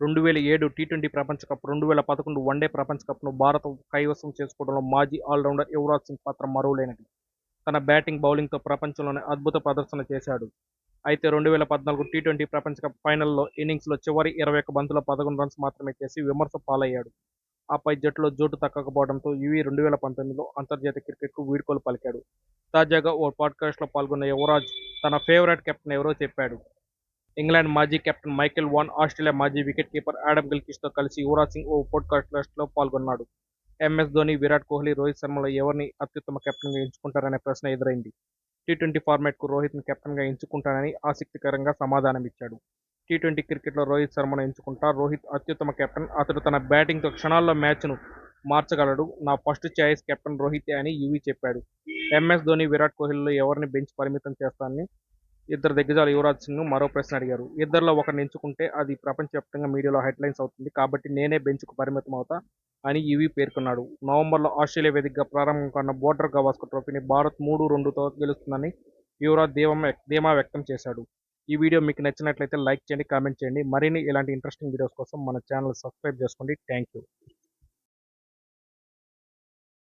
రెండు వేల ఏడు టీ ట్వంటీ ప్రపంచ కప్ రెండు వేల పదకొండు వన్డే ప్రపంచ కప్ను భారత్ కైవసం చేసుకోవడంలో మాజీ ఆల్రౌండర్ యువరాజ్ సింగ్ పాత్ర మరువలేనిది తన బ్యాటింగ్ బౌలింగ్తో ప్రపంచంలోనే అద్భుత ప్రదర్శన చేశాడు. అయితే రెండు వేల పద్నాలుగు టీ ట్వంటీ ప్రపంచ కప్ ఫైనల్లో ఇన్నింగ్స్లో చివరి ఇరవై ఒక్క బంతుల పదకొండు రన్స్ మాత్రమే చేసి విమర్శ పాలయ్యాడు. ఆపై జట్టులో జోటు తక్కకపోవడంతో యువి రెండు వేల పంతొమ్మిదిలో అంతర్జాతీయ క్రికెట్కు వీడ్కోలు పలికాడు. తాజాగా ఓ పాడ్కాస్ట్లో పాల్గొన్న యువరాజ్ తన ఫేవరెట్ కెప్టెన్ ఎవరో చెప్పాడు. ఇంగ్లాండ్ మాజీ కెప్టెన్ మైకేల్ వాన్ ఆస్ట్రేలియా మాజీ వికెట్ కీపర్ ఆడమ్ గిల్కిస్తో కలిసి యువరాజ్ సింగ్ ఓ పోడ్కాస్ట్లో పాల్గొన్నాడు. ఎంఎస్ ధోని విరాట్ కోహ్లీ రోహిత్ శర్మలో ఎవరిని అత్యుత్తమ కెప్టెన్గా ఎంచుకుంటారనే ప్రశ్న ఎదురైంది. టీ ట్వంటీ ఫార్మాట్కు రోహిత్ను కెప్టెన్గా ఎంచుకుంటానని ఆసక్తికరంగా సమాధానమిచ్చాడు. టీ ట్వంటీ క్రికెట్లో రోహిత్ శర్మను ఎంచుకుంటా రోహిత్ అత్యుత్తమ కెప్టెన్. అతడు తన బ్యాటింగ్తో క్షణాల్లో మ్యాచ్ను మార్చగలడు. నా ఫస్ట్ ఛాయిస్ కెప్టెన్ రోహితే అని యువి చెప్పాడు. ఎంఎస్ ధోని విరాట్ కోహ్లీలో ఎవరిని బెంచ్ పరిమితం చేస్తానని ఇద్దరు దిగ్గజాలు యువరాజ్ సింగ్ మరో ప్రశ్న అడిగారు. ఇద్దరిలో ఒకరిని ఎంచుకుంటే అది ప్రపంచవ్యాప్తంగా మీడియాలో హెడ్లైన్స్ అవుతుంది. కాబట్టి నేనే బెంచ్కు పరిమితం అవుతా అని యువి పేర్కొన్నాడు. నవంబర్లో ఆస్ట్రేలియా వేదికగా ప్రారంభం కానున్న బోర్డర్ గవాస్కర్ ట్రోఫీని భారత్ మూడు రెండుతో గెలుస్తుందని యువరాజ్ ధీమా ధీమా వ్యక్తం చేశాడు. ఈ వీడియో మీకు నచ్చినట్లయితే లైక్ చేయండి కామెంట్ చేయండి. మరిన్ని ఇలాంటి ఇంట్రెస్టింగ్ వీడియోస్ కోసం మన ఛానల్ సబ్స్క్రైబ్ చేసుకోండి. Thank you